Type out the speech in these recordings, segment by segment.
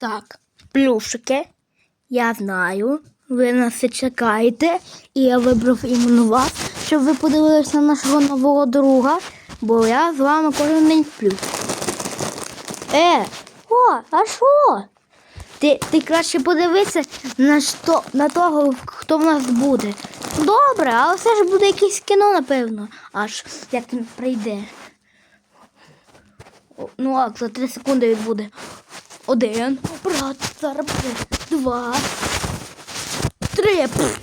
Так, плюшики. Я знаю. Ви нас чекаєте, і я вибрав іменно вас, щоб ви подивилися на нашого нового друга, бо я з вами кожен день сплю. Е, о, а що? Ти, ти краще подивися на, що, на того, хто в нас буде. Добре, але все ж буде якесь кіно, напевно, аж як він прийде. Ну, а за три секунди він буде. Один. Брат, зараз. Два. Три. Пф.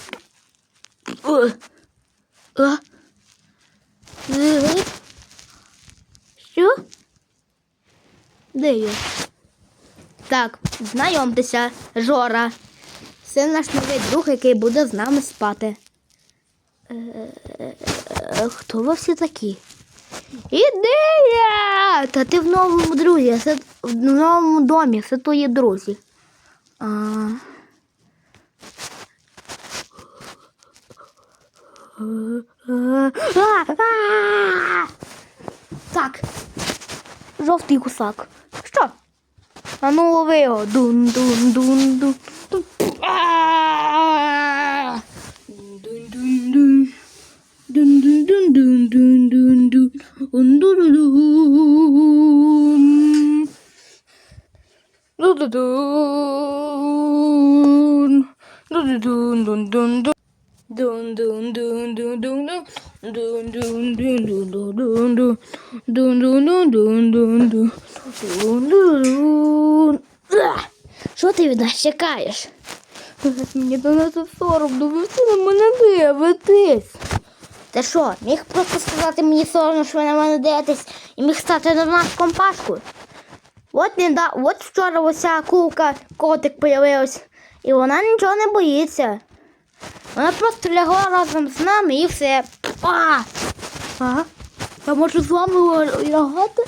Е. Е. Що? Де я? Так, знайомтеся, Жора. Це наш новий друг, який буде з нами спати. Е, Хто ви всі такі? Ідея! Та ти в новому друзі, це в новому домі, це твої друзі. А... Так. Жовтий гусак. Що? А ну лови його. Дун дун. Дун дун дун дун дун дун. Дун дун дун дун дун дун дун. Дун дун дун дун дун дун. Дун дун дун. А! Що ти від нас чекаєш? Мені до нас соромно, ви всі на мене дивитесь. Ти що, міг просто сказати мені соромно, що ви на мене дивитесь, і міг стати на нас компашку? От не да, от вчора оця кулка, котик появилась, і вона нічого не боїться. Вона просто лягла разом з нами і все. А! А? Я можу з вами лягати?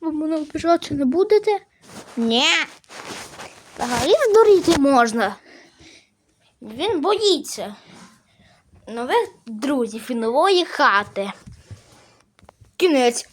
Ви мене обіжати не будете? Ні. Взагалі здуріти можна. Він боїться нових друзів і нової хати. Кінець.